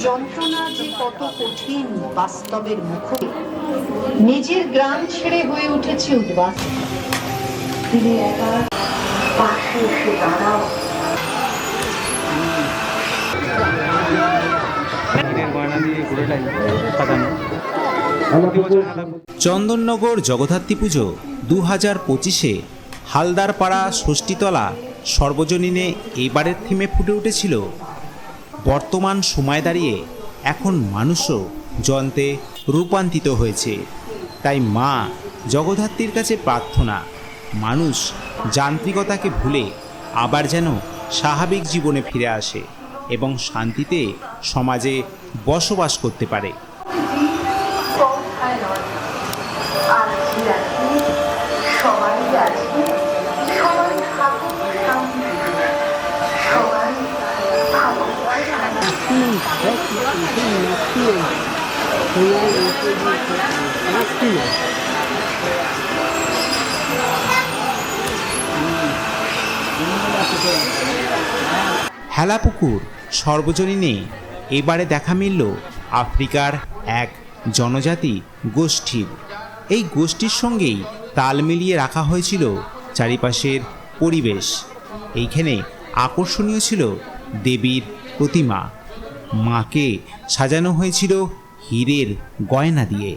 যন্ত্রণা যে কত কঠিন বাস্তবের মুখে নিজের গ্রাম ছেড়ে হয়ে উঠেছে উদ্বাস ফিরে একা পাশে এসে দাঁড়াও। চন্দননগর জগদ্ধাত্রী পুজো দু হাজার পঁচিশে হালদারপাড়া ষষ্ঠীতলা সর্বজনীনে এবারের থিমে ফুটে উঠেছিল বর্তমান সময় দাঁড়িয়ে এখন মানুষও যন্ত্রে রূপান্তরিত হয়েছে। তাই মা জগদ্ধাত্রীর কাছে প্রার্থনা, মানুষ যান্ত্রিকতাকে ভুলে আবার যেন স্বাভাবিক জীবনে ফিরে আসে এবং শান্তিতে সমাজে বসবাস করতে পারে। হেলাপুকুর, সর্বজনীনে এবারে দেখা মিলল আফ্রিকার এক জনজাতি গোষ্ঠীর। এই গোষ্ঠীর সঙ্গেই তাল মিলিয়ে রাখা হয়েছিল চারিপাশের পরিবেশ। এইখানে আকর্ষণীয় ছিল দেবীর প্রতিমা। মাকে সাজানো হয়েছিল হীরের গয়না দিয়ে।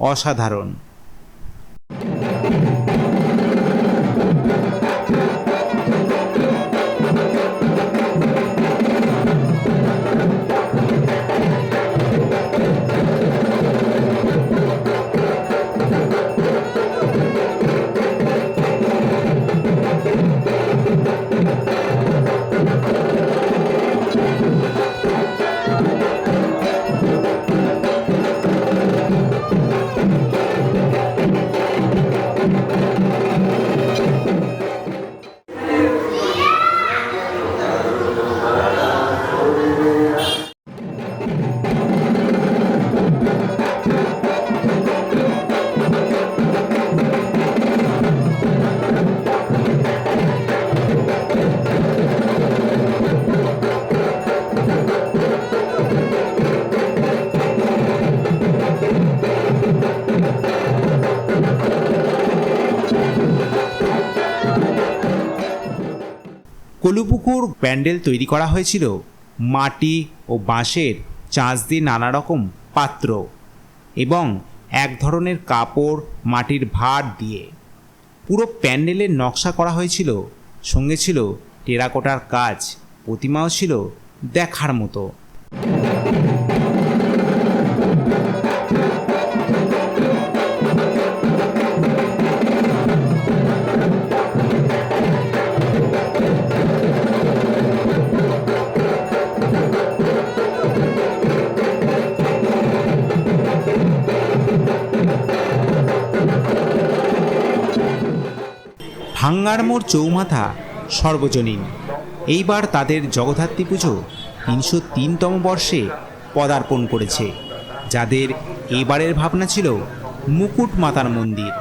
অসাধারণ। কলুপুকুর প্যান্ডেল তৈরি করা হয়েছিল। মাটি ও বাঁশের চাঁচ দিয়ে নানা রকম পাত্র এবং এক ধরনের কাপড়, মাটির ভাঁড় দিয়ে। পুরো প্যান্ডেলের নকশা করা হয়েছিল। সঙ্গে ছিল টেরাকোটার কাজ, প্রতিমাও ছিল দেখার মতো। ভাঙ্গারমোড় চৌমাথা সর্বজনীন। এইবার তাদের জগদ্ধাত্রী পুজো তিনশো তিনতম বর্ষে পদার্পণ করেছে যাদের এবারের ভাবনা ছিল মুকুট মাতার মন্দির।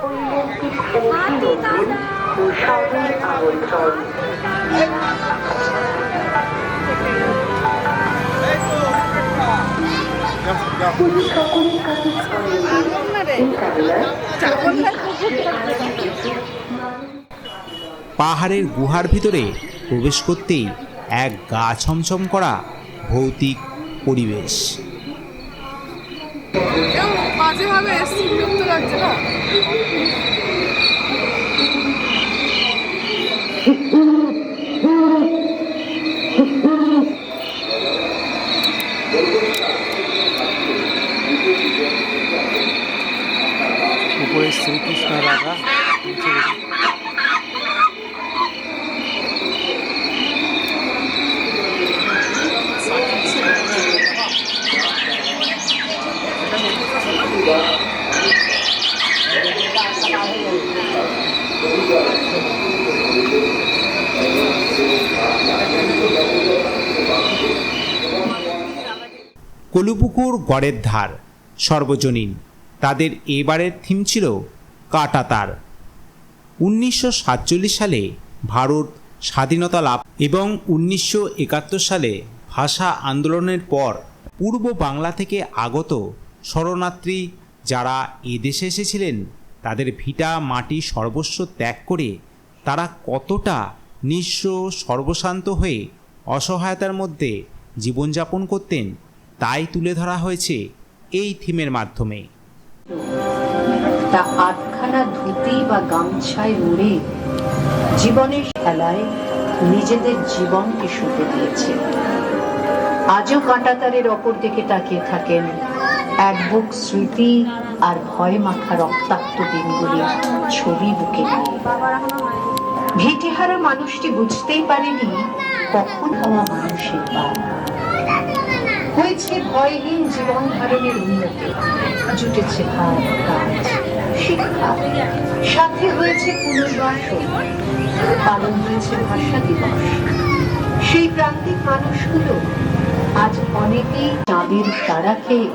পাহাড়ের গুহার ভিতরে প্রবেশ করতেই এক গা ছমছম করা ভৌতিক পরিবেশ। উপরে শ্রীকৃষ্ণ রাধা। কলুপুকুর গড়ের ধার, সর্বজনীন। তাদের এবারের থিম ছিল কাটাতার উনিশশো সাতচল্লিশ সালে ভারত স্বাধীনতা লাভ এবং উনিশশো একাত্তর সালে ভাষা আন্দোলনের পর পূর্ব বাংলা থেকে আগত শরণার্থী যারা এদেশে এসেছিলেন, তাদের ভিটা মাটি সর্বস্ব ত্যাগ করে তারা কতটা নিঃস্ব, সর্বশান্ত হয়ে অসহায়তার মধ্যে জীবনযাপন করতেন তাই তুলে ধরা হয়েছে এই থিমের মাধ্যমে। তা আটখানা ধুতি বা গামছায় মুড়ে জীবনের খেলায় নিজেদের জীবনকে শুতে দিয়েছে। আজও কাঁটাতারের অপর দিকে তাকিয়ে থাকেন এক বুক স্মৃতি আর ভয় মাখা রক্তাক্ত দিনগুলির ছবি বুকে নিয়ে। ভিটেহারা মানুষটি বুঝতেই পারেনি কখন হওয়া মানুষের পার হয়েছে ভয়হীন জীবন ধারণের উন্নতি। জুটেছে সাথে হয়েছে পুনর্বাসন। পালন হয়েছে ভাষা দিবস। সেই প্রান্তিক মানুষগুলো আজ অনেকেই চাঁদের তারা খেয়ে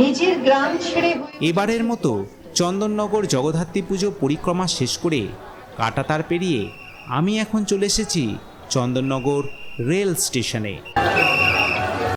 নিজের গ্রাম ছেড়ে এবারের মতো চন্দননগর জগদ্ধাত্রী পুজো পরিক্রমা শেষ করে কাটাতার পেরিয়ে আমি এখন চলে এসেছি চন্দননগর রেল স্টেশনে।